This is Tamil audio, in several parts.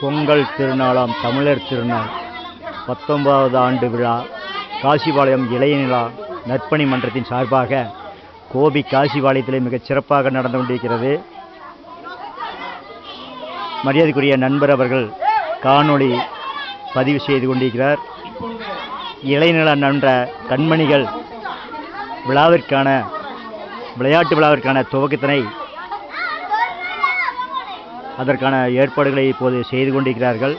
பொங்கல் திருநாளாம் தமிழர் திருநாள் பத்தொன்பதாவது ஆண்டு விழா காசிபாளையம் இளையநிலா நற்பணி மன்றத்தின் சார்பாக கோபி காசிபாளையத்திலே மிகச் சிறப்பாக நடந்து கொண்டிருக்கிறது. மரியாதைக்குரிய நண்பர் அவர்கள் காணொளி பதிவு செய்து கொண்டிருக்கிறார். இளைநில நன்ற கண்மணிகள் விழாவிற்கான விளையாட்டு விழாவிற்கான துவக்கத்தினை அதற்கான ஏற்பாடுகளை இப்போது செய்து கொண்டிருக்கிறார்கள்.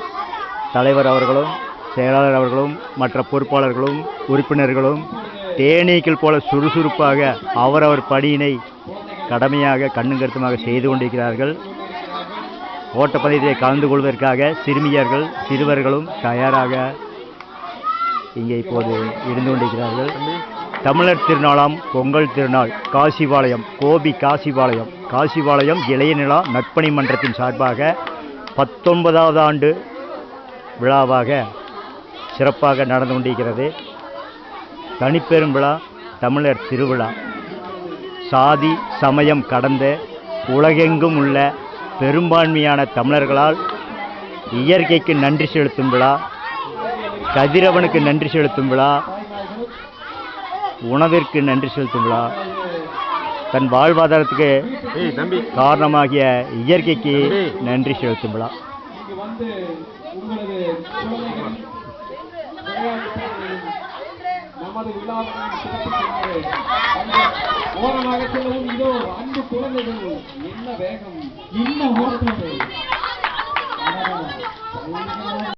தலைவர் அவர்களும் செயலாளர் அவர்களும் மற்ற பொறுப்பாளர்களும் உறுப்பினர்களும் தேனீக்கள் போல சுறுசுறுப்பாக அவரவர் பணியினை கடமையாக கண்ணும் கருத்துமாக செய்து கொண்டிருக்கிறார்கள். ஓட்டப்பந்தயத்தை கலந்து கொள்வதற்காக சிறுமியர்கள் சிறுவர்களும் தயாராக இங்கே இப்போது இருந்து கொண்டிருக்கிறார்கள். தமிழர் திருநாளாம் பொங்கல் திருநாள் காசிபாளையம் கோபி காசிபாளையம். காசிபாளையம் இளையநிலா நற்பணி மன்றத்தின் சார்பாக பத்தொன்பதாவது ஆண்டு விழாவாக சிறப்பாக நடந்து கொண்டிருக்கிறது. தனிப்பெரும் விழா தமிழர் திருவிழா. சாதி சமயம் கடந்த உலகெங்கும் உள்ள பெரும்பான்மையான தமிழர்களால் இயற்கைக்கு நன்றி செலுத்தும் விழா கதிரவனுக்கு நன்றி செலுத்தும் விழா உணவிற்கு நன்றி செலுத்தும் விழா. தன் வாழ்வாதாரத்துக்கு காரணமாகிய இயற்கைக்கு நன்றி செலுத்தும் விழா. நமது விழாவினை ஓரமாக செல்லவும் இதோ அன்பு குழந்தைகள் என்ன வேகம். என்ன ஓட்டம்